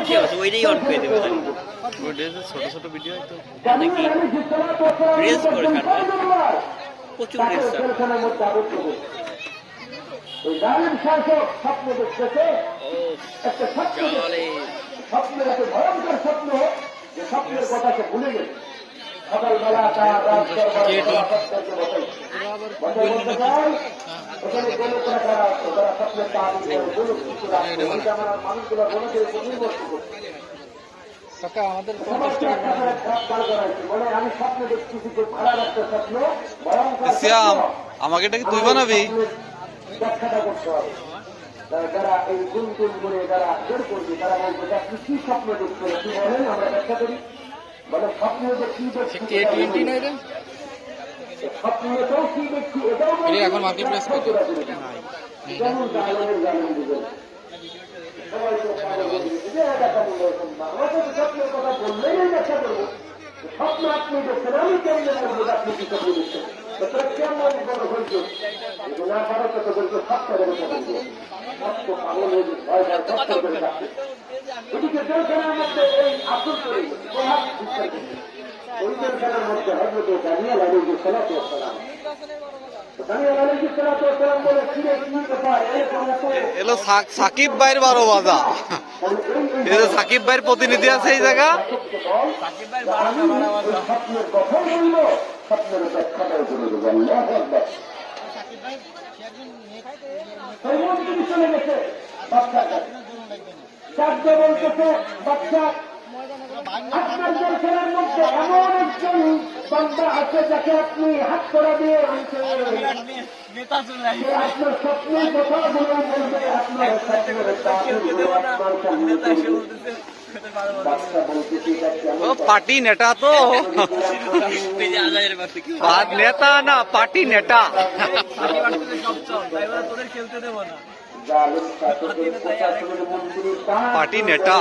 কি আছে ওইটাই অন করে দেবে ছোট ছোট ভিডিও তো নাকি রিলস করে প্রচুর রিলস সকালবেলা তার কাকা আমাদের শ্যাম আমাকে এটা কি তুই বানাবি? করতে যারা এই করে যারা বের করবে তারা বলবে কি স্বপ্ন দেখছেন কি বলেন আমরা ব্যাখ্যা করি। বলে স্বপ্ন যে কি দেখছি টোয়েন্টি নয় কি দেখছি এটাও এখন বলছি। যেমন জানেন জানেন দিবেন সবাই তো পাগল গেছে, যে এটা কেমন এরকম না। আমরা তো স্বপ্নের কথা বললেই আমি ব্যাখ্যা করব স্বপ্ন আপনি দেখছেন আমি কেমন বলব আপনি কি স্বপ্ন দেখছেন কেমন বড় এই আসল প্রভাব। জেলখানার মধ্যে হজরত দানিয়াল আলী সালাতু এত এলো সাকিব ভাইয়ের বারো বাজা সাকিব ভাইয়ের প্রতিনিধি আছে এই জায়গা বাচ্চা এমন একজন বান্দা আছে যাকে আপনি হাত করা দিয়ে আনছেন আপনার স্বপ্নের কথা বলে বলবে আপনার পার্টি নেতা তো। নেতা না পার্টি নেতা। পার্টি নেতা।